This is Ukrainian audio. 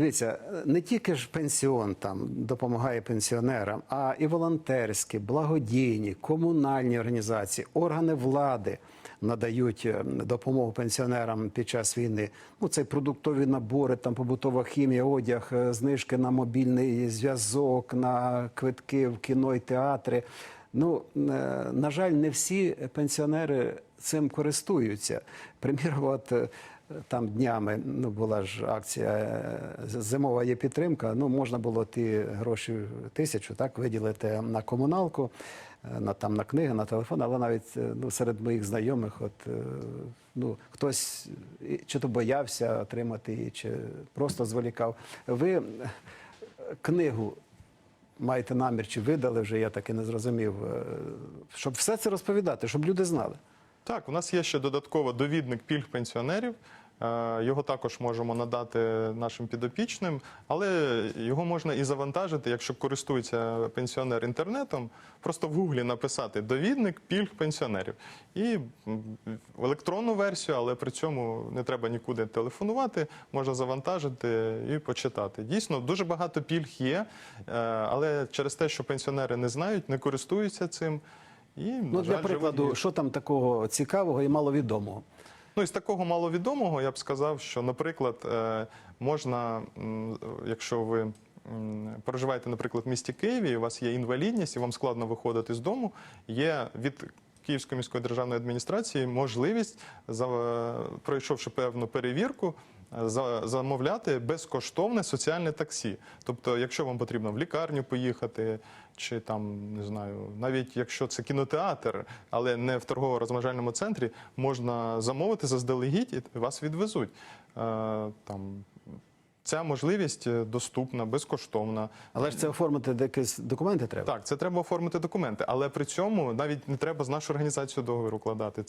Дивіться, не тільки ж пенсіон там допомагає пенсіонерам, а і волонтерські, благодійні, комунальні організації, органи влади надають е, допомогу пенсіонерам під час війни. Ну, це продуктові набори, там побутова хімія, одяг, е, знижки на мобільний зв'язок, на квитки в кіно і театри. Ну, е, на жаль, не всі пенсіонери цим користуються. Приміром, от там днями ну, була ж акція е, зимова є підтримка. Ну, можна було ті гроші тисячу так, виділити на комуналку, е, на, там, на книги, на телефон, але навіть е, ну, серед моїх знайомих от, ну, хтось чи то боявся отримати її, чи просто зволікав. Ви книгу маєте намір, чи видали вже, я так і не зрозумів, щоб все це розповідати, щоб люди знали. Так, у нас є ще додатково довідник пільг пенсіонерів. Е, Його також можемо надати нашим підопічним, але його можна і завантажити, якщо користується пенсіонер інтернетом, просто в гуглі написати довідник пільг пенсіонерів і електронну версію, але при цьому не треба нікуди телефонувати, можна завантажити і почитати. Дійсно, дуже багато пільг є, е, але через те, що пенсіонери не знають, не користуються цим. І, на Ну, для жаль, прикладу, живуть що там такого цікавого і маловідомого? Ну, із такого маловідомого я б сказав, що, наприклад, е, можна, якщо ви проживаєте, наприклад, в місті Києві, і у вас є інвалідність, і вам складно виходити з дому, є від Київської міської державної адміністрації можливість, пройшовши певну перевірку, замовляти безкоштовне соціальне таксі. Тобто, якщо вам потрібно в лікарню поїхати, чи там не знаю, навіть якщо це кінотеатр, але не в торгово-розважальному центрі, можна замовити заздалегідь і вас відвезуть. Е, Там ця можливість е, доступна, безкоштовна. Але ж це оформити якісь документи треба. Так, це треба оформити документи, але при цьому навіть не треба з нашою організацією договір укладати.